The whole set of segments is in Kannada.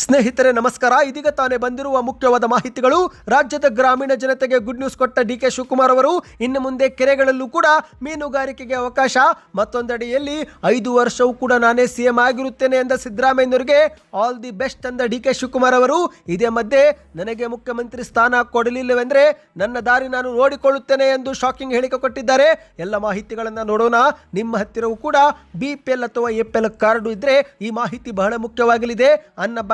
ಸ್ನೇಹಿತರೆ, ನಮಸ್ಕಾರ. ಇದೀಗ ತಾನೇ ಬಂದಿರುವ ಮುಖ್ಯವಾದ ಮಾಹಿತಿಗಳು. ರಾಜ್ಯದ ಗ್ರಾಮೀಣ ಜನತೆಗೆ ಗುಡ್ ನ್ಯೂಸ್ ಕೊಟ್ಟ ಡಿ ಕೆ ಶಿವಕುಮಾರ್ ಅವರು, ಇನ್ನು ಮುಂದೆ ಕೆರೆಗಳಲ್ಲೂ ಕೂಡ ಮೀನುಗಾರಿಕೆಗೆ ಅವಕಾಶ. ಮತ್ತೊಂದೆಡೆಯಲ್ಲಿ ಐದು ವರ್ಷವೂ ಕೂಡ ನಾನೇ ಸಿಎಂ ಆಗಿರುತ್ತೇನೆ ಎಂದ ಸಿದ್ದರಾಮಯ್ಯನವರಿಗೆ ಆಲ್ ದಿ ಬೆಸ್ಟ್ ಅಂದ ಡಿ ಕೆ ಶಿವಕುಮಾರ್ ಅವರು. ಇದೇ ಮಧ್ಯೆ ನನಗೆ ಮುಖ್ಯಮಂತ್ರಿ ಸ್ಥಾನ ಕೊಡಲಿಲ್ಲವೆಂದರೆ ನನ್ನ ದಾರಿ ನಾನು ನೋಡಿಕೊಳ್ಳುತ್ತೇನೆ ಎಂದು ಶಾಕಿಂಗ್ ಹೇಳಿಕೆ ಕೊಟ್ಟಿದ್ದಾರೆ. ಎಲ್ಲ ಮಾಹಿತಿಗಳನ್ನು ನೋಡೋಣ. ನಿಮ್ಮ ಹತ್ತಿರವೂ ಕೂಡ ಬಿ ಪಿ ಎಲ್ ಅಥವಾ ಎ ಪಿ ಎಲ್ ಕಾರ್ಡು ಇದ್ರೆ ಈ ಮಾಹಿತಿ ಬಹಳ ಮುಖ್ಯವಾಗಲಿದೆ.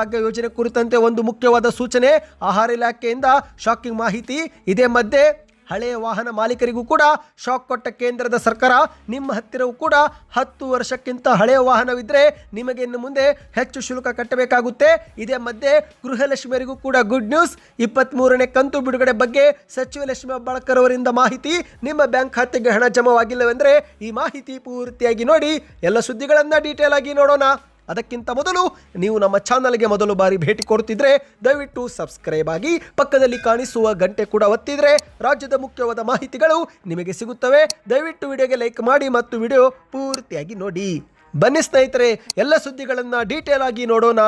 ಅನ್ನಭಾಗ್ಯ ಯೋಜನೆ ಕುರಿತಂತೆ ಒಂದು ಮುಖ್ಯವಾದ ಸೂಚನೆ. ಆಹಾರ ಇಲಾಖೆಯಿಂದ ಶಾಕಿಂಗ್ ಮಾಹಿತಿ. ಇದೇ ಮಧ್ಯೆ ಹಳೆಯ ವಾಹನ ಮಾಲೀಕರಿಗೂ ಕೂಡ ಶಾಕ್ ಕೊಟ್ಟ ಕೇಂದ್ರದ ಸರ್ಕಾರ. ನಿಮ್ಮ ಹತ್ತಿರವೂ ಕೂಡ ಹತ್ತು ವರ್ಷಕ್ಕಿಂತ ಹಳೆಯ ವಾಹನವಿದ್ದರೆ ನಿಮಗೆ ಇನ್ನು ಮುಂದೆ ಹೆಚ್ಚು ಶುಲ್ಕ ಕಟ್ಟಬೇಕಾಗುತ್ತೆ. ಇದೇ ಮಧ್ಯೆ ಗೃಹಲಕ್ಷ್ಮಿಯರಿಗೂ ಕೂಡ ಗುಡ್ ನ್ಯೂಸ್ ಇಪ್ಪತ್ತ್ಮೂರನೇ ಕಂತು ಬಿಡುಗಡೆ ಬಗ್ಗೆ ಸಚಿವ ಲಕ್ಷ್ಮಿ ಬಾಳ್ಕರ್ ಅವರಿಂದ ಮಾಹಿತಿ. ನಿಮ್ಮ ಬ್ಯಾಂಕ್ ಖಾತೆಗೆ ಹಣ ಜಮವಾಗಿಲ್ಲವೆಂದರೆ ಈ ಮಾಹಿತಿ ಪೂರ್ತಿಯಾಗಿ ನೋಡಿ. ಎಲ್ಲ ಸುದ್ದಿಗಳನ್ನು ಡೀಟೇಲ್ ಆಗಿ ನೋಡೋಣ. ಅದಕ್ಕಿಂತ ಮೊದಲು ನೀವು ನಮ್ಮ ಚಾನಲ್ಗೆ ಮೊದಲು ಬಾರಿ ಭೇಟಿ ಕೊಡುತ್ತಿದ್ರೆ ದಯವಿಟ್ಟು ಸಬ್ಸ್ಕ್ರೈಬ್ ಆಗಿ ಪಕ್ಕದಲ್ಲಿ ಕಾಣಿಸುವ ಗಂಟೆ ಕೂಡ ಒತ್ತಿದ್ರೆ ರಾಜ್ಯದ ಮುಖ್ಯವಾದ ಮಾಹಿತಿಗಳು ನಿಮಗೆ ಸಿಗುತ್ತವೆ. ದಯವಿಟ್ಟು ವಿಡಿಯೋಗೆ ಲೈಕ್ ಮಾಡಿ ಮತ್ತು ವಿಡಿಯೋ ಪೂರ್ತಿಯಾಗಿ ನೋಡಿ. ಬನ್ನಿ ಸ್ನೇಹಿತರೆ, ಎಲ್ಲ ಸುದ್ದಿಗಳನ್ನು ಡೀಟೇಲ್ ಆಗಿ ನೋಡೋಣ.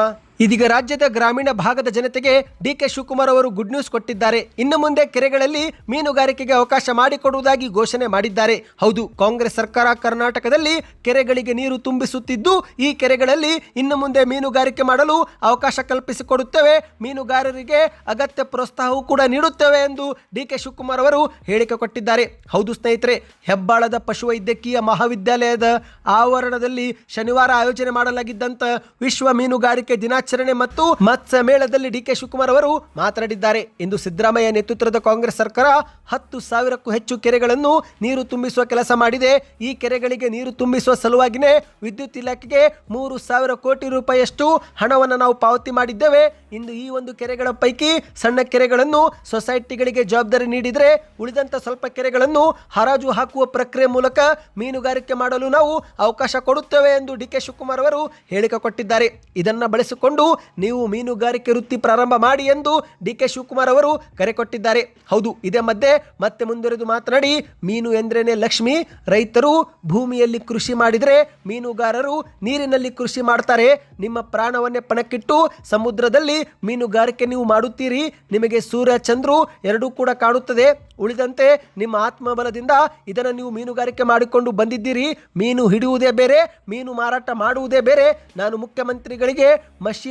ಇದೀಗ ರಾಜ್ಯದ ಗ್ರಾಮೀಣ ಭಾಗದ ಜನತೆಗೆ ಡಿ ಕೆ ಶಿವಕುಮಾರ್ ಅವರು ಗುಡ್ ನ್ಯೂಸ್ ಕೊಟ್ಟಿದ್ದಾರೆ. ಇನ್ನು ಮುಂದೆ ಕೆರೆಗಳಲ್ಲಿ ಮೀನುಗಾರಿಕೆಗೆ ಅವಕಾಶ ಮಾಡಿಕೊಡುವುದಾಗಿ ಘೋಷಣೆ ಮಾಡಿದ್ದಾರೆ. ಹೌದು, ಕಾಂಗ್ರೆಸ್ ಸರ್ಕಾರ ಕರ್ನಾಟಕದಲ್ಲಿ ಕೆರೆಗಳಿಗೆ ನೀರು ತುಂಬಿಸುತ್ತಿದ್ದು, ಈ ಕೆರೆಗಳಲ್ಲಿ ಇನ್ನು ಮುಂದೆ ಮೀನುಗಾರಿಕೆ ಮಾಡಲು ಅವಕಾಶ ಕಲ್ಪಿಸಿಕೊಡುತ್ತೇವೆ. ಮೀನುಗಾರರಿಗೆ ಅಗತ್ಯ ಪ್ರೋತ್ಸಾಹವೂ ಕೂಡ ನೀಡುತ್ತೇವೆ ಎಂದು ಡಿ ಕೆ ಶಿವಕುಮಾರ್ ಅವರು ಹೇಳಿಕೆ ಕೊಟ್ಟಿದ್ದಾರೆ. ಹೌದು ಸ್ನೇಹಿತರೆ, ಹೆಬ್ಬಾಳದ ಪಶುವೈದ್ಯಕೀಯ ಮಹಾವಿದ್ಯಾಲಯದ ಆವರಣದಲ್ಲಿ ಶನಿವಾರ ಆಯೋಜನೆ ಮಾಡಲಾಗಿದ್ದಂತ ವಿಶ್ವ ಮೀನುಗಾರಿಕೆ ದಿನಾಚರಣೆ ಮತ್ತು ಮತ್ಸ್ಯ ಮೇಳದಲ್ಲಿ ಡಿ ಕೆ ಶಿವಕುಮಾರ್ ಅವರು ಮಾತನಾಡಿದ್ದಾರೆ. ಇಂದು ಸಿದ್ದರಾಮಯ್ಯ ನೇತೃತ್ವದ ಕಾಂಗ್ರೆಸ್ ಸರ್ಕಾರ ಹತ್ತು ಸಾವಿರಕ್ಕೂ ಹೆಚ್ಚು ಕೆರೆಗಳನ್ನು ನೀರು ತುಂಬಿಸುವ ಕೆಲಸ ಮಾಡಿದೆ. ಈ ಕೆರೆಗಳಿಗೆ ನೀರು ತುಂಬಿಸುವ ಸಲುವಾಗಿನೇ ವಿದ್ಯುತ್ ಇಲಾಖೆಗೆ ಮೂರು ಸಾವಿರ ಕೋಟಿ ರೂಪಾಯಿಯಷ್ಟು ಹಣವನ್ನು ನಾವು ಪಾವತಿ ಮಾಡಿದ್ದೇವೆ. ಇಂದು ಈ ಒಂದು ಕೆರೆಗಳ ಪೈಕಿ ಸಣ್ಣ ಕೆರೆಗಳನ್ನು ಸೊಸೈಟಿಗಳಿಗೆ ಜವಾಬ್ದಾರಿ ನೀಡಿದರೆ ಉಳಿದಂಥ ಸ್ವಲ್ಪ ಕೆರೆಗಳನ್ನು ಹರಾಜು ಹಾಕುವ ಪ್ರಕ್ರಿಯೆ ಮೂಲಕ ಮೀನುಗಾರಿಕೆ ಮಾಡಲು ನಾವು ಅವಕಾಶ ಕೊಡುತ್ತೇವೆ ಎಂದು ಡಿ ಕೆ ಶಿವಕುಮಾರ್ ಅವರು ಹೇಳಿಕೆ ಕೊಟ್ಟಿದ್ದಾರೆ. ಇದನ್ನು ಬಳಸಿಕೊಂಡು ನೀವು ಮೀನುಗಾರಿಕೆ ವೃತ್ತಿ ಪ್ರಾರಂಭ ಮಾಡಿ ಎಂದು ಡಿ ಕೆ ಶಿವಕುಮಾರ್ ಅವರು ಕರೆ ಕೊಟ್ಟಿದ್ದಾರೆ. ಹೌದು, ಇದೇ ಮಧ್ಯೆ ಮತ್ತೆ ಮುಂದುವರೆದು ಮಾತನಾಡಿ, ಮೀನು ಎಂದ್ರೇನೆ ಲಕ್ಷ್ಮಿ. ರೈತರು ಭೂಮಿಯಲ್ಲಿ ಕೃಷಿ ಮಾಡಿದರೆ ಮೀನುಗಾರರು ನೀರಿನಲ್ಲಿ ಕೃಷಿ ಮಾಡ್ತಾರೆ. ನಿಮ್ಮ ಪ್ರಾಣವನ್ನೇ ಪಣಕ್ಕಿಟ್ಟು ಸಮುದ್ರದಲ್ಲಿ ಮೀನುಗಾರಿಕೆ ನೀವು ಮಾಡುತ್ತೀರಿ. ನಿಮಗೆ ಸೂರ್ಯ, ಚಂದ್ರು ಎರಡೂ ಕೂಡ ಕಾಣುತ್ತದೆ. ಉಳಿದಂತೆ ನಿಮ್ಮ ಆತ್ಮಬಲದಿಂದ ಇದನ್ನು ನೀವು ಮೀನುಗಾರಿಕೆ ಮಾಡಿಕೊಂಡು ಬಂದಿದ್ದೀರಿ. ಮೀನು ಹಿಡಿಯುವುದೇ ಬೇರೆ, ಮೀನು ಮಾರಾಟ ಮಾಡುವುದೇ ಬೇರೆ. ನಾನು ಮುಖ್ಯಮಂತ್ರಿಗಳಿಗೆ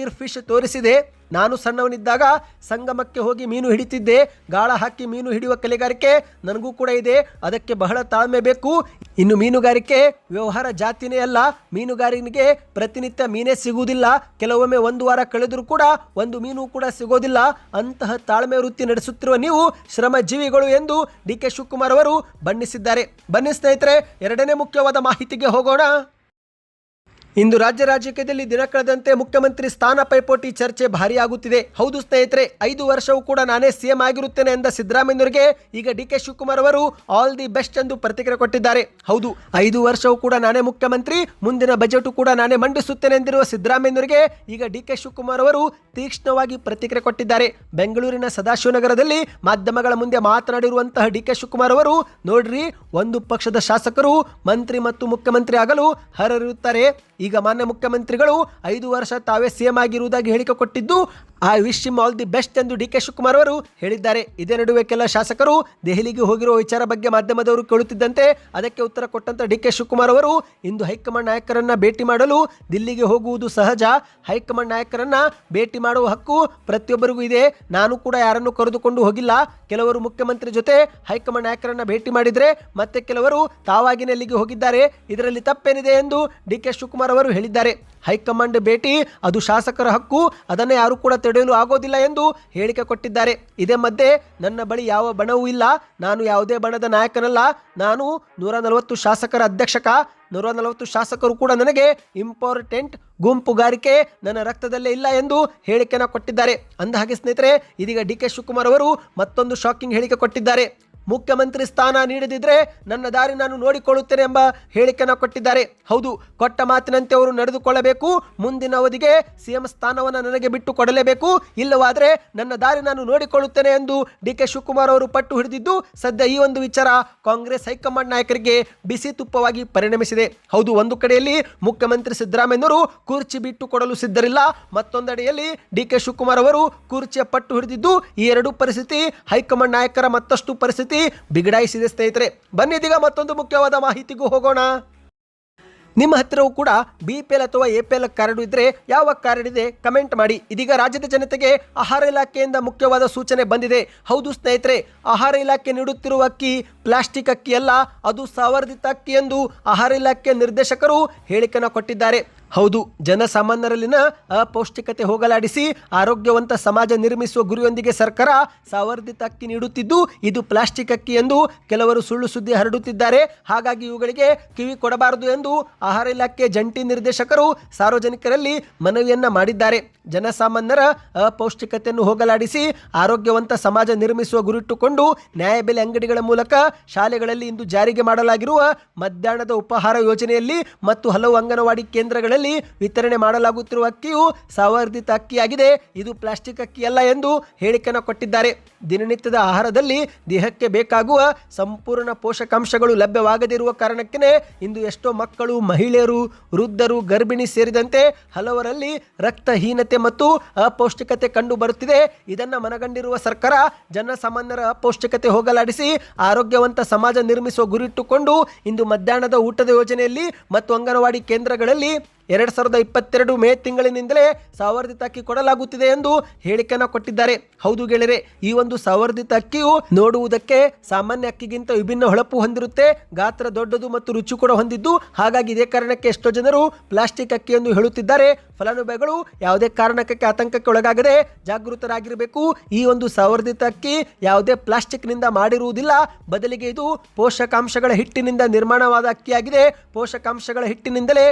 ಫಿಶ್ ತೋರಿಸಿದೆ. ನಾನು ಸಣ್ಣವನಿದ್ದಾಗ ಸಂಗಮಕ್ಕೆ ಹೋಗಿ ಮೀನು ಹಿಡಿತಿದ್ದೆ. ಗಾಳ ಹಾಕಿ ಮೀನು ಹಿಡಿಯುವ ಕಲೆಗಾರಿಕೆ ನನಗೂ ಕೂಡ ಇದೆ. ಅದಕ್ಕೆ ಬಹಳ ತಾಳ್ಮೆ ಬೇಕು. ಇನ್ನು ಮೀನುಗಾರಿಕೆ ವ್ಯವಹಾರ ಜಾತಿನೇ ಅಲ್ಲ. ಮೀನುಗಾರನಿಗೆ ಪ್ರತಿನಿತ್ಯ ಮೀನೇ ಸಿಗುವುದಿಲ್ಲ. ಕೆಲವೊಮ್ಮೆ ಒಂದು ವಾರ ಕಳೆದರೂ ಕೂಡ ಒಂದು ಮೀನು ಕೂಡ ಸಿಗೋದಿಲ್ಲ. ಅಂತಹ ತಾಳ್ಮೆ ವೃತ್ತಿ ನಡೆಸುತ್ತಿರುವ ನೀವು ಶ್ರಮಜೀವಿಗಳು ಎಂದು ಡಿ ಕೆ ಶಿವಕುಮಾರ್ ಅವರು ಬಣ್ಣಿಸಿದ್ದಾರೆ. ಬನ್ನಿ ಸ್ನೇಹಿತರೆ, ಎರಡನೇ ಮುಖ್ಯವಾದ ಮಾಹಿತಿಗೆ ಹೋಗೋಣ. ಇಂದು ರಾಜ್ಯ ರಾಜಕೀಯದಲ್ಲಿ ದಿನ ಕಳೆದಂತೆ ಮುಖ್ಯಮಂತ್ರಿ ಸ್ಥಾನ ಪೈಪೋಟಿ ಚರ್ಚೆ ಭಾರಿ ಆಗುತ್ತಿದೆ ಹೌದು ಸ್ನೇಹಿತರೆ, ಐದು ವರ್ಷವೂ ಕೂಡ ನಾನೇ ಸಿಎಂ ಆಗಿರುತ್ತೇನೆ ಎಂದ ಸಿದ್ದರಾಮಯ್ಯನವರಿಗೆ ಈಗ ಡಿ ಕೆ ಶಿವಕುಮಾರ್ ಅವರು ಆಲ್ ದಿ ಬೆಸ್ಟ್ ಎಂದು ಪ್ರತಿಕ್ರಿಯೆ ಕೊಟ್ಟಿದ್ದಾರೆ. ಹೌದು, ಐದು ವರ್ಷವೂ ಕೂಡ ನಾನೇ ಮುಖ್ಯಮಂತ್ರಿ, ಮುಂದಿನ ಬಜೆಟ್ ಕೂಡ ನಾನೇ ಮಂಡಿಸುತ್ತೇನೆ ಎಂದಿರುವ ಸಿದ್ದರಾಮಯ್ಯನವರಿಗೆ ಈಗ ಡಿ ಕೆ ಶಿವಕುಮಾರ್ ಅವರು ತೀಕ್ಷ್ಣವಾಗಿ ಪ್ರತಿಕ್ರಿಯೆ ಕೊಟ್ಟಿದ್ದಾರೆ. ಬೆಂಗಳೂರಿನ ಸದಾಶಿವನಗರದಲ್ಲಿ ಮಾಧ್ಯಮಗಳ ಮುಂದೆ ಮಾತನಾಡಿರುವಂತಹ ಡಿ ಕೆ ಶಿವಕುಮಾರ್ ಅವರು, ನೋಡ್ರಿ, ಒಂದು ಪಕ್ಷದ ಶಾಸಕರು ಮಂತ್ರಿ ಮತ್ತು ಮುಖ್ಯಮಂತ್ರಿ ಆಗಲು ಹರರಿರುತ್ತಾರೆ. ಈಗ ಮಾನ್ಯ ಮುಖ್ಯಮಂತ್ರಿಗಳು ಐದು ವರ್ಷ ತಾವೇ ಸಿಎಂ ಆಗಿರುವುದಾಗಿ ಹೇಳಿಕೆ ಕೊಟ್ಟಿದ್ದು ಆ wish him all the best ಎಂದು ಡಿ ಕೆ ಶಿವಕುಮಾರ್ ಅವರು ಹೇಳಿದ್ದಾರೆ. ಇದೇ ನಡುವೆ ಕೆಲ ಶಾಸಕರು ದೆಹಲಿಗೆ ಹೋಗಿರುವ ವಿಚಾರ ಬಗ್ಗೆ ಮಾಧ್ಯಮದವರು ಕೇಳುತ್ತಿದ್ದಂತೆ ಅದಕ್ಕೆ ಉತ್ತರ ಕೊಟ್ಟಂತ ಡಿ ಕೆ ಶಿವಕುಮಾರ್ ಅವರು, ಇಂದು ಹೈಕಮಾಂಡ್ ನಾಯಕರನ್ನ ಭೇಟಿ ಮಾಡಲು ದಿಲ್ಲಿಗೆ ಹೋಗುವುದು ಸಹಜ. ಹೈಕಮಾಂಡ್ ನಾಯಕರನ್ನ ಭೇಟಿ ಮಾಡುವ ಹಕ್ಕು ಪ್ರತಿಯೊಬ್ಬರಿಗೂ ಇದೆ. ನಾನು ಕೂಡ ಯಾರನ್ನು ಕರೆದುಕೊಂಡು ಹೋಗಿಲ್ಲ. ಕೆಲವರು ಮುಖ್ಯಮಂತ್ರಿ ಜೊತೆ ಹೈಕಮಾಂಡ್ ನಾಯಕರನ್ನ ಭೇಟಿ ಮಾಡಿದರೆ ಮತ್ತೆ ಕೆಲವರು ತಾವಾಗಿನೇ ಅಲ್ಲಿಗೆ ಹೋಗಿದ್ದಾರೆ. ಇದರಲ್ಲಿ ತಪ್ಪೇನಿದೆ ಎಂದು ಡಿ ಕೆ ಶಿವಕುಮಾರ್ ಅವರು ಹೇಳಿದ್ದಾರೆ. ಹೈಕಮಾಂಡ್ ಭೇಟಿ ಅದು ಶಾಸಕರ ಹಕ್ಕು, ಅದನ್ನು ಯಾರು ಕೂಡ ತಡೆಯಲು ಆಗೋದಿಲ್ಲ ಎಂದು ಹೇಳಿಕೆ ಕೊಟ್ಟಿದ್ದಾರೆ. ಇದೇ ಮಧ್ಯೆ, ನನ್ನ ಬಳಿ ಯಾವ ಬಣವೂ ಇಲ್ಲ. ನಾನು ಯಾವುದೇ ಬಣದ ನಾಯಕನಲ್ಲ. ನಾನು ನೂರ ನಲವತ್ತು ಶಾಸಕರ ಅಧ್ಯಕ್ಷಕ. ನೂರ ನಲವತ್ತು ಶಾಸಕರು ಕೂಡ ನನಗೆ ಇಂಪಾರ್ಟೆಂಟ್ ಗುಂಪುಗಾರಿಕೆ ನನ್ನ ರಕ್ತದಲ್ಲೇ ಇಲ್ಲ ಎಂದು ಹೇಳಿಕೆನ ಕೊಟ್ಟಿದ್ದಾರೆ. ಅಂದ ಹಾಗೆ ಸ್ನೇಹಿತರೆ, ಇದೀಗ ಡಿ ಕೆ ಶಿವಕುಮಾರ್ ಅವರು ಮತ್ತೊಂದು ಶಾಕಿಂಗ್ ಹೇಳಿಕೆ ಕೊಟ್ಟಿದ್ದಾರೆ. ಮುಖ್ಯಮಂತ್ರಿ ಸ್ಥಾನ ನೀಡದಿದ್ರೆ ನನ್ನ ದಾರಿ ನಾನು ನೋಡಿಕೊಳ್ಳುತ್ತೇನೆ ಎಂಬ ಹೇಳಿಕೆಯನ್ನು ಕೊಟ್ಟಿದ್ದಾರೆ. ಹೌದು, ಕೊಟ್ಟ ಮಾತಿನಂತೆ ಅವರು ನಡೆದುಕೊಳ್ಳಬೇಕು. ಮುಂದಿನ ಅವಧಿಗೆ ಸಿಎಂ ಸ್ಥಾನವನ್ನು ನನಗೆ ಬಿಟ್ಟು ಕೊಡಲೇಬೇಕು. ಇಲ್ಲವಾದರೆ ನನ್ನ ದಾರಿ ನಾನು ನೋಡಿಕೊಳ್ಳುತ್ತೇನೆ ಎಂದು ಡಿ ಕೆ ಶಿವಕುಮಾರ್ ಅವರು ಪಟ್ಟು ಹಿಡಿದಿದ್ದು, ಸದ್ಯ ಈ ಒಂದು ವಿಚಾರ ಕಾಂಗ್ರೆಸ್ ಹೈಕಮಾಂಡ್ ನಾಯಕರಿಗೆ ಬಿಸಿ ತುಪ್ಪವಾಗಿ ಪರಿಣಮಿಸಿದೆ. ಹೌದು, ಒಂದು ಕಡೆಯಲ್ಲಿ ಮುಖ್ಯಮಂತ್ರಿ ಸಿದ್ದರಾಮಯ್ಯನವರು ಕುರ್ಚಿ ಬಿಟ್ಟು ಕೊಡಲು ಸಿದ್ಧರಿಲ್ಲ, ಮತ್ತೊಂದೆಡೆಯಲ್ಲಿ ಡಿ ಕೆ ಶಿವಕುಮಾರ್ ಅವರು ಕುರ್ಚಿಯ ಪಟ್ಟು ಹಿಡಿದಿದ್ದು, ಈ ಎರಡೂ ಪರಿಸ್ಥಿತಿ ಹೈಕಮಾಂಡ್ ನಾಯಕರ ಮತ್ತಷ್ಟು ಪರಿಸ್ಥಿತಿ ಬಿಗಡಾಯಿಸಿದೆ ಸ್ನೇಹಿತರೆ. ಬನ್ನಿ ಇದೀಗ ಮತ್ತೊಂದು ಮುಖ್ಯವಾದ ಮಾಹಿತಿಗೂ ಹೋಗೋಣ. ನಿಮ್ಮ ಹತ್ತಿರವೂ ಕೂಡ ಬಿ ಪಿ ಎಲ್ ಅಥವಾ ಎ ಪಿ ಎಲ್ ಕಾರ್ಡ್ ಇದ್ದರೆ ಯಾವ ಕಾರ್ಡ್ ಇದೆ ಕಮೆಂಟ್ ಮಾಡಿ. ಇದೀಗ ರಾಜ್ಯದ ಜನತೆಗೆ ಆಹಾರ ಇಲಾಖೆಯಿಂದ ಮುಖ್ಯವಾದ ಸೂಚನೆ ಬಂದಿದೆ. ಹೌದು ಸ್ನೇಹಿತರೆ, ಆಹಾರ ಇಲಾಖೆ ನೀಡುತ್ತಿರುವ ಅಕ್ಕಿ ಪ್ಲಾಸ್ಟಿಕ್ ಅಕ್ಕಿ ಅಲ್ಲ, ಅದು ಸಾವರ್ಧಿತ ಅಕ್ಕಿ ಎಂದು ಆಹಾರ ಇಲಾಖೆ ನಿರ್ದೇಶಕರು ಹೇಳಿಕೆಯನ್ನು ಕೊಟ್ಟಿದ್ದಾರೆ. ಹೌದು, ಜನಸಾಮಾನ್ಯರಲ್ಲಿನ ಅಪೌಷ್ಟಿಕತೆ ಹೋಗಲಾಡಿಸಿ ಆರೋಗ್ಯವಂತ ಸಮಾಜ ನಿರ್ಮಿಸುವ ಗುರಿಯೊಂದಿಗೆ ಸರ್ಕಾರ ಸಾವರ್ಧಿತ ಅಕ್ಕಿ ನೀಡುತ್ತಿದ್ದು, ಇದು ಪ್ಲಾಸ್ಟಿಕ್ ಅಕ್ಕಿ ಎಂದು ಕೆಲವರು ಸುಳ್ಳು ಸುದ್ದಿ ಹರಡುತ್ತಿದ್ದಾರೆ. ಹಾಗಾಗಿ ಇವುಗಳಿಗೆ ಕಿವಿ ಕೊಡಬಾರದು ಎಂದು ಆಹಾರ ಇಲಾಖೆ ಜಂಟಿ ನಿರ್ದೇಶಕರು ಸಾರ್ವಜನಿಕರಲ್ಲಿ ಮನವಿಯನ್ನ ಮಾಡಿದ್ದಾರೆ. ಜನಸಾಮಾನ್ಯರ ಅಪೌಷ್ಟಿಕತೆಯನ್ನು ಹೋಗಲಾಡಿಸಿ ಆರೋಗ್ಯವಂತ ಸಮಾಜ ನಿರ್ಮಿಸುವ ಗುರಿಟ್ಟುಕೊಂಡು ನ್ಯಾಯಬೆಲೆ ಅಂಗಡಿಗಳ ಮೂಲಕ ಶಾಲೆಗಳಲ್ಲಿ ಇಂದು ಜಾರಿಗೆ ಮಾಡಲಾಗಿರುವ ಮಧ್ಯಾಹ್ನದ ಉಪಹಾರ ಯೋಜನೆಯಲ್ಲಿ ಮತ್ತು ಹಲವು ಅಂಗನವಾಡಿ ಕೇಂದ್ರಗಳಲ್ಲಿ ವಿತರಣೆ ಮಾಡಲಾಗುತ್ತಿರುವ ಅಕ್ಕಿಯು ಸವರ್ಧಿತ ಅಕ್ಕಿಯಾಗಿದೆ. ಇದು ಪ್ಲಾಸ್ಟಿಕ್ ಅಕ್ಕಿ ಅಲ್ಲ ಎಂದು ಹೇಳಿಕೆಯನ್ನು ಕೊಟ್ಟಿದ್ದಾರೆ. ದಿನನಿತ್ಯದ ಆಹಾರದಲ್ಲಿ ದೇಹಕ್ಕೆ ಬೇಕಾಗುವ ಸಂಪೂರ್ಣ ಪೋಷಕಾಂಶಗಳು ಲಭ್ಯವಾಗದಿರುವ ಕಾರಣಕ್ಕೇ ಇಂದು ಎಷ್ಟೋ ಮಕ್ಕಳು, ಮಹಿಳೆಯರು, ವೃದ್ಧರು, ಗರ್ಭಿಣಿ ಸೇರಿದಂತೆ ಹಲವರಲ್ಲಿ ರಕ್ತಹೀನತೆ ಮತ್ತು ಅಪೌಷ್ಟಿಕತೆ ಕಂಡು ಬರುತ್ತಿದೆ ಇದನ್ನು ಮನಗಂಡಿರುವ ಸರ್ಕಾರ ಜನಸಾಮಾನ್ಯರ ಅಪೌಷ್ಟಿಕತೆ ಹೋಗಲಾಡಿಸಿ ಆರೋಗ್ಯವಂತ ಸಮಾಜ ನಿರ್ಮಿಸುವ ಗುರಿಟ್ಟುಕೊಂಡು ಇಂದು ಮಧ್ಯಾಹ್ನದ ಊಟದ ಯೋಜನೆಯಲ್ಲಿ ಮತ್ತು ಅಂಗನವಾಡಿ ಕೇಂದ್ರಗಳಲ್ಲಿ ಎರಡು ಸಾವಿರದ ಇಪ್ಪತ್ತೆರಡು ಮೇ ತಿಂಗಳಿನಿಂದಲೇ ಸವರ್ಧಿತ ಅಕ್ಕಿ ಕೊಡಲಾಗುತ್ತಿದೆ ಎಂದು ಹೇಳಿಕೆಯನ್ನು ಕೊಟ್ಟಿದ್ದಾರೆ. ಹೌದು ಗೆಳೆಯರೆ, ಈ ಒಂದು ಸವರ್ಧಿತ ಅಕ್ಕಿಯು ನೋಡುವುದಕ್ಕೆ ಸಾಮಾನ್ಯ ಅಕ್ಕಿಗಿಂತ ವಿಭಿನ್ನ ಹೊಳಪು ಹೊಂದಿರುತ್ತೆ. ಗಾತ್ರ ದೊಡ್ಡದು ಮತ್ತು ರುಚಿ ಕೂಡ ಹೊಂದಿದ್ದು, ಹಾಗಾಗಿ ಇದೇ ಕಾರಣಕ್ಕೆ ಎಷ್ಟೋ ಜನರು ಪ್ಲಾಸ್ಟಿಕ್ ಅಕ್ಕಿ ಎಂದು ಹೇಳುತ್ತಿದ್ದಾರೆ. ಫಲಾನುಭವಿಗಳು ಯಾವುದೇ ಕಾರಣಕ್ಕೆ ಆತಂಕಕ್ಕೆ ಒಳಗಾಗದೆ ಜಾಗೃತರಾಗಿರಬೇಕು. ಈ ಒಂದು ಸವರ್ಧಿತ ಅಕ್ಕಿ ಯಾವುದೇ ಪ್ಲಾಸ್ಟಿಕ್ನಿಂದ ಮಾಡಿರುವುದಿಲ್ಲ. ಬದಲಿಗೆ ಇದು ಪೋಷಕಾಂಶಗಳ ಹಿಟ್ಟಿನಿಂದ ನಿರ್ಮಾಣವಾದ ಅಕ್ಕಿಯಾಗಿದೆ. ಪೋಷಕಾಂಶಗಳ ಹಿಟ್ಟಿನಿಂದಲೇ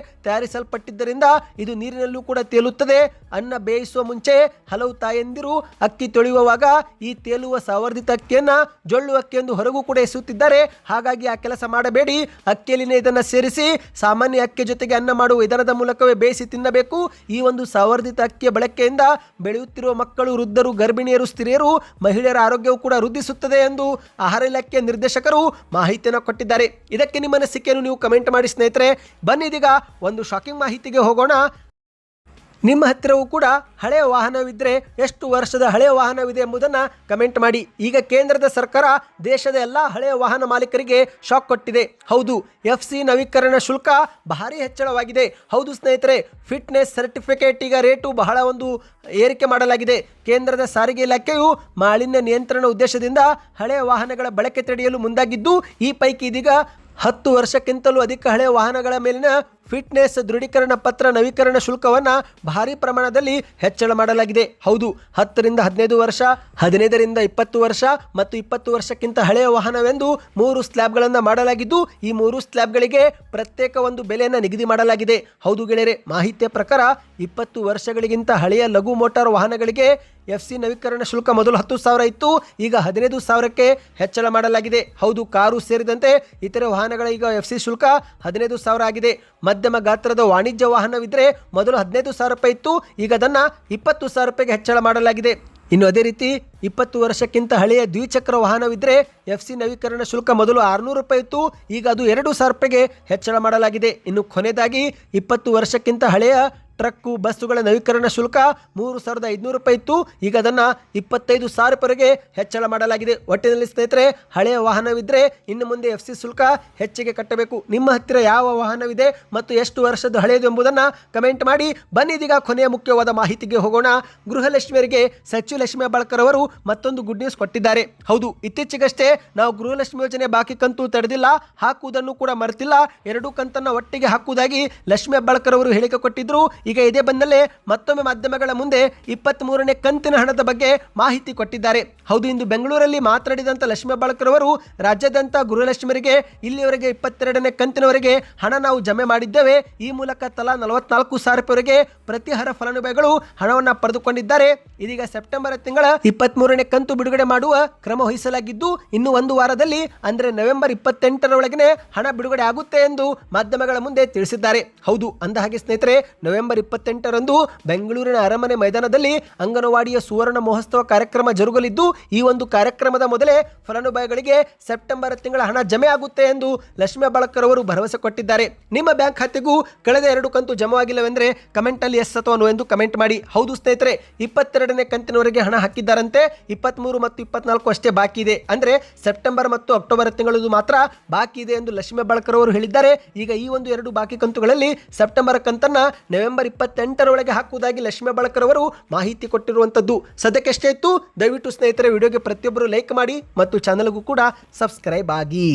ತಯಾರಿಸಲ್ಪಟ್ಟಿದ್ದರಿಂದ ಇದು ನೀರಿನಲ್ಲೂ ಕೂಡ ತೇಲುತ್ತದೆ. ಅನ್ನ ಬೇಯಿಸುವ ಮುಂಚೆ ಹಲವು ತಾಯಂದಿರು ಅಕ್ಕಿ ತೊಳೆಯುವಾಗ ಈ ತೇಲುವ ಸವರ್ಧಿತ ಅಕ್ಕಿಯನ್ನು ಜೊಳ್ಳು ಅಕ್ಕಿಯೊಂದು ಹೊರಗೂ ಕೂಡ ಎಸೆಯುತ್ತಿದ್ದಾರೆ. ಹಾಗಾಗಿ ಆ ಕೆಲಸ ಮಾಡಬೇಡಿ. ಅಕ್ಕಿಯಲ್ಲಿನೇ ಇದನ್ನು ಸೇರಿಸಿ ಸಾಮಾನ್ಯ ಅಕ್ಕಿ ಜೊತೆಗೆ ಅನ್ನ ಮಾಡುವ ವಿಧಾನದ ಮೂಲಕವೇ ಬೇಯಿಸಿ ತಿನ್ನಬೇಕು. ಈ ಒಂದು ಸವರ್ಧಿತ ಅಕ್ಕಿಯ ಬಳಕೆಯಿಂದ ಬೆಳೆಯುತ್ತಿರುವ ಮಕ್ಕಳು, ವೃದ್ಧರು, ಗರ್ಭಿಣಿಯರು, ಸ್ತ್ರೀಯರು, ಮಹಿಳೆಯರ ಆರೋಗ್ಯವು ಕೂಡ ವೃದ್ಧಿಸುತ್ತದೆ ಎಂದು ಆಹಾರ ಇಲಾಖೆಯ ನಿರ್ದೇಶಕರು ಮಾಹಿತಿಯನ್ನು ಕೊಟ್ಟಿದ್ದಾರೆ. ಇದಕ್ಕೆ ನಿಮ್ಮ ಅನಿಸಿಕೆಯನ್ನು ನೀವು ಕಮೆಂಟ್ ಮಾಡಿ ಸ್ನೇಹಿತರೆ. ಬನ್ನಿ ಇದೀಗ ಒಂದು ಶಾಕಿಂಗ್ ಮಾಹಿತಿಗೆ ಹೋಗೋಣ. ನಿಮ್ಮ ಹತ್ತಿರವೂ ಕೂಡ ಹಳೆಯ ವಾಹನವಿದ್ದರೆ ಎಷ್ಟು ವರ್ಷದ ಹಳೆಯ ವಾಹನವಿದೆ ಎಂಬುದನ್ನು ಕಮೆಂಟ್ ಮಾಡಿ. ಈಗ ಕೇಂದ್ರದ ಸರ್ಕಾರ ದೇಶದ ಎಲ್ಲ ಹಳೆಯ ವಾಹನ ಮಾಲೀಕರಿಗೆ ಶಾಕ್ ಕೊಟ್ಟಿದೆ. ಹೌದು, ಎಫ್ ಸಿ ನವೀಕರಣ ಶುಲ್ಕ ಭಾರಿ ಹೆಚ್ಚಳವಾಗಿದೆ. ಹೌದು ಸ್ನೇಹಿತರೆ, ಫಿಟ್ನೆಸ್ ಸರ್ಟಿಫಿಕೇಟ್ ಈಗ ರೇಟು ಬಹಳ ಒಂದು ಏರಿಕೆ ಮಾಡಲಾಗಿದೆ. ಕೇಂದ್ರದ ಸಾರಿಗೆ ಇಲಾಖೆಯು ಮಾಲಿನ್ಯ ನಿಯಂತ್ರಣ ಉದ್ದೇಶದಿಂದ ಹಳೆಯ ವಾಹನಗಳ ಬಳಕೆ ತಡೆಯಲು ಮುಂದಾಗಿದ್ದು, ಈ ಪೈಕಿ ಇದೀಗ ಹತ್ತು ವರ್ಷಕ್ಕಿಂತಲೂ ಅಧಿಕ ಹಳೆಯ ವಾಹನಗಳ ಮೇಲಿನ ಫಿಟ್ನೆಸ್ ದೃಢೀಕರಣ ಪತ್ರ ನವೀಕರಣ ಶುಲ್ಕವನ್ನು ಭಾರಿ ಪ್ರಮಾಣದಲ್ಲಿ ಹೆಚ್ಚಳ ಮಾಡಲಾಗಿದೆ. ಹೌದು, ಹತ್ತರಿಂದ ಹದಿನೈದು ವರ್ಷ, ಹದಿನೈದರಿಂದ ಇಪ್ಪತ್ತು ವರ್ಷ ಮತ್ತು ಇಪ್ಪತ್ತು ವರ್ಷಕ್ಕಿಂತ ಹಳೆಯ ವಾಹನವೆಂದು ಮೂರು ಸ್ಲ್ಯಾಬ್ಗಳನ್ನು ಮಾಡಲಾಗಿದ್ದು, ಈ ಮೂರು ಸ್ಲ್ಯಾಬ್ಗಳಿಗೆ ಪ್ರತ್ಯೇಕ ಒಂದು ಬೆಲೆಯನ್ನು ನಿಗದಿ ಮಾಡಲಾಗಿದೆ. ಹೌದು ಗೆಳೆಯರೆ, ಮಾಹಿತಿಯ ಪ್ರಕಾರ ಇಪ್ಪತ್ತು ವರ್ಷಗಳಿಗಿಂತ ಹಳೆಯ ಲಘು ಮೋಟಾರ್ ವಾಹನಗಳಿಗೆ ಎಫ್ ಸಿ ನವೀಕರಣ ಶುಲ್ಕ ಮೊದಲು ಹತ್ತು ಸಾವಿರ ಇತ್ತು, ಈಗ ಹದಿನೈದು ಸಾವಿರಕ್ಕೆ ಹೆಚ್ಚಳ ಮಾಡಲಾಗಿದೆ. ಹೌದು, ಕಾರು ಸೇರಿದಂತೆ ಇತರೆ ವಾಹನಗಳ ಈಗ ಎಫ್ ಸಿ ಶುಲ್ಕ ಹದಿನೈದು ಸಾವಿರ ಆಗಿದೆ. ಮಧ್ಯಮ ಗಾತ್ರದ ವಾಣಿಜ್ಯ ವಾಹನವಿದ್ದರೆ ಮೊದಲು ಹದಿನೈದು ಸಾವಿರ ರೂಪಾಯಿ ಇತ್ತು, ಈಗ ಅದನ್ನು ಇಪ್ಪತ್ತು ಸಾವಿರ ರೂಪಾಯಿಗೆ ಹೆಚ್ಚಳ ಮಾಡಲಾಗಿದೆ. ಇನ್ನು ಅದೇ ರೀತಿ ಇಪ್ಪತ್ತು ವರ್ಷಕ್ಕಿಂತ ಹಳೆಯ ದ್ವಿಚಕ್ರ ವಾಹನವಿದ್ದರೆ ಎಫ್ ಸಿ ನವೀಕರಣ ಶುಲ್ಕ ಮೊದಲು ಆರುನೂರು ರೂಪಾಯಿ ಇತ್ತು, ಈಗ ಅದು ಎರಡು ಸಾವಿರ ರೂಪಾಯಿಗೆ ಹೆಚ್ಚಳ ಮಾಡಲಾಗಿದೆ. ಇನ್ನು ಕೊನೆಯದಾಗಿ ಇಪ್ಪತ್ತು ವರ್ಷಕ್ಕಿಂತ ಹಳೆಯ ಟ್ರಕ್ಕು, ಬಸ್ಸುಗಳ ನವೀಕರಣ ಶುಲ್ಕ ಮೂರು ಸಾವಿರದ ಐದುನೂರು ರೂಪಾಯಿ ಇತ್ತು. ಈಗ ಅದನ್ನು ಇಪ್ಪತ್ತೈದು ಸಾವಿರ ರೂಪಾಯಿಗೆ ಹೆಚ್ಚಳ ಮಾಡಲಾಗಿದೆ. ಒಟ್ಟಿನಲ್ಲಿ ಸ್ನೇಹಿತರೆ, ಹಳೆಯ ವಾಹನವಿದ್ದರೆ ಇನ್ನು ಮುಂದೆ ಎಫ್ ಸಿ ಶುಲ್ಕ ಹೆಚ್ಚಿಗೆ ಕಟ್ಟಬೇಕು. ನಿಮ್ಮ ಹತ್ತಿರ ಯಾವ ವಾಹನವಿದೆ ಮತ್ತು ಎಷ್ಟು ವರ್ಷದ ಹಳೆಯದು ಎಂಬುದನ್ನು ಕಮೆಂಟ್ ಮಾಡಿ. ಬನ್ನಿ ಇದೀಗ ಕೊನೆಯ ಮುಖ್ಯವಾದ ಮಾಹಿತಿಗೆ ಹೋಗೋಣ. ಗೃಹಲಕ್ಷ್ಮಿಯರಿಗೆ ಸಚಿವ ಲಕ್ಷ್ಮಿ ಹೆಬ್ಬಾಳ್ಕರ್ ಅವರು ಮತ್ತೊಂದು ಗುಡ್ ನ್ಯೂಸ್ ಕೊಟ್ಟಿದ್ದಾರೆ. ಹೌದು, ಇತ್ತೀಚೆಗಷ್ಟೇ ನಾವು ಗೃಹಲಕ್ಷ್ಮಿ ಯೋಜನೆ ಬಾಕಿ ಕಂತು ತಡೆದಿಲ್ಲ ಹಾಕುವುದನ್ನು ಕೂಡ ಮರೆತಿಲ್ಲ. ಎರಡೂ ಕಂತನ್ನು ಒಟ್ಟಿಗೆ ಹಾಕುವುದಾಗಿ ಲಕ್ಷ್ಮಿ ಅಬ್ಬಾಳ್ಕರ್ ಅವರು ಹೇಳಿಕೆ ಕೊಟ್ಟಿದ್ರು. ಈಗ ಇದೇ ಬಂದಲ್ಲೇ ಮತ್ತೊಮ್ಮೆ ಮಾಧ್ಯಮಗಳ ಮುಂದೆ ಇಪ್ಪತ್ತ್ ಮೂರನೇ ಕಂತಿನ ಹಣದ ಬಗ್ಗೆ ಮಾಹಿತಿ ಕೊಟ್ಟಿದ್ದಾರೆ. ಹೌದು, ಇಂದು ಬೆಂಗಳೂರಲ್ಲಿ ಮಾತನಾಡಿದಂಥ ಲಕ್ಷ್ಮೀ ಬಾಳಕರವರು ರಾಜ್ಯಾದ್ಯಂತ ಗೃಹಲಕ್ಷ್ಮರಿಗೆ ಇಲ್ಲಿಯವರೆಗೆ ಇಪ್ಪತ್ತೆರಡನೇ ಕಂತಿನವರೆಗೆ ಹಣ ನಾವು ಜಮೆ ಮಾಡಿದ್ದೇವೆ. ಈ ಮೂಲಕ ತಲಾ ನಲವತ್ನಾಲ್ಕು ಸಾವಿರ ರೂಪಾಯಿವರೆಗೆ ಪ್ರತಿಹಾರ ಫಲಾನುಭವಿಗಳು ಹಣವನ್ನು ಪಡೆದುಕೊಂಡಿದ್ದಾರೆ. ಇದೀಗ ಸೆಪ್ಟೆಂಬರ್ ತಿಂಗಳ ಇಪ್ಪತ್ತ್ ಮೂರನೇ ಕಂತು ಬಿಡುಗಡೆ ಮಾಡುವ ಕ್ರಮ ವಹಿಸಲಾಗಿದ್ದು, ಇನ್ನು ಒಂದು ವಾರದಲ್ಲಿ, ಅಂದರೆ ನವೆಂಬರ್ ಇಪ್ಪತ್ತೆಂಟರೊಳಗೆ ಹಣ ಬಿಡುಗಡೆ ಆಗುತ್ತೆ ಎಂದು ಮಾಧ್ಯಮಗಳ ಮುಂದೆ ತಿಳಿಸಿದ್ದಾರೆ. ಹೌದು, ಅಂದ ಹಾಗೆ ಸ್ನೇಹಿತರೆ, ನವೆಂಬರ್ ಇಪ್ಪತ್ತೆಂಟರಂದು ಬೆಂಗಳೂರಿನ ಅರಮನೆ ಮೈದಾನದಲ್ಲಿ ಅಂಗನವಾಡಿಯ ಸುವರ್ಣ ಮಹೋತ್ಸವ ಕಾರ್ಯಕ್ರಮ ಜರುಗಲಿದ್ದು, ಈ ಒಂದು ಕಾರ್ಯಕ್ರಮದ ಮೊದಲೇ ಫಲಾನುಭವಿಗಳಿಗೆ ಸೆಪ್ಟೆಂಬರ್ ತಿಂಗಳ ಹಣ ಜಮೆ ಆಗುತ್ತೆ ಎಂದು ಲಕ್ಷ್ಮೀ ಬಾಳಕರ್ ಅವರು ಭರವಸೆ ಕೊಟ್ಟಿದ್ದಾರೆ. ನಿಮ್ಮ ಬ್ಯಾಂಕ್ ಖಾತೆಗೂ ಕಳೆದ ಎರಡು ಕಂತು ಜಮವಾಗಿಲ್ಲವೆಂದರೆ ಕಮೆಂಟಲ್ಲಿ ಎಸ್ ಅಥವಾ ಎಂದು ಕಮೆಂಟ್ ಮಾಡಿ. ಹೌದು ಸ್ನೇಹಿತರೆ, ಇಪ್ಪತ್ತೆರಡನೇ ಕಂತಿನವರೆಗೆ ಹಣ ಹಾಕಿದ್ದಾರಂತೆ ಇಪ್ಪತ್ತ್ಮೂರು ಮತ್ತು ಇಪ್ಪತ್ನಾಲ್ಕು ಅಷ್ಟೇ ಬಾಕಿ ಇದೆ. ಅಂದರೆ ಸೆಪ್ಟೆಂಬರ್ ಮತ್ತು ಅಕ್ಟೋಬರ್ ತಿಂಗಳದು ಮಾತ್ರ ಬಾಕಿ ಇದೆ ಎಂದು ಲಕ್ಷ್ಮೀ ಬಾಳಕರ್ ಅವರು ಹೇಳಿದ್ದಾರೆ. ಈಗ ಈ ಒಂದು ಎರಡು ಬಾಕಿ ಕಂತುಗಳಲ್ಲಿ ಸೆಪ್ಟೆಂಬರ್ ಕಂತನ್ನ ನವೆಂಬರ್ ಇಪ್ಪತ್ತೆಂಟರೊಳಗೆ ಹಾಕುವುದಾಗಿ ಲಕ್ಷ್ಮೀ ಬಾಳಕರ್ ಅವರು ಮಾಹಿತಿ ಕೊಟ್ಟಿರುವಂಥದ್ದು. ಸದ್ಯಕ್ಕೆ ಎಷ್ಟೇ ಇತ್ತು. ದಯವಿಟ್ಟು ಸ್ನೇಹಿತರೆ, ವಿಡಿಯೋಗೆ ಪ್ರತಿಯೊಬ್ಬರು ಲೈಕ್ ಮಾಡಿ ಮತ್ತು ಚಾನಲ್ಗೂ ಕೂಡ ಸಬ್ಸ್ಕ್ರೈಬ್ ಆಗಿ.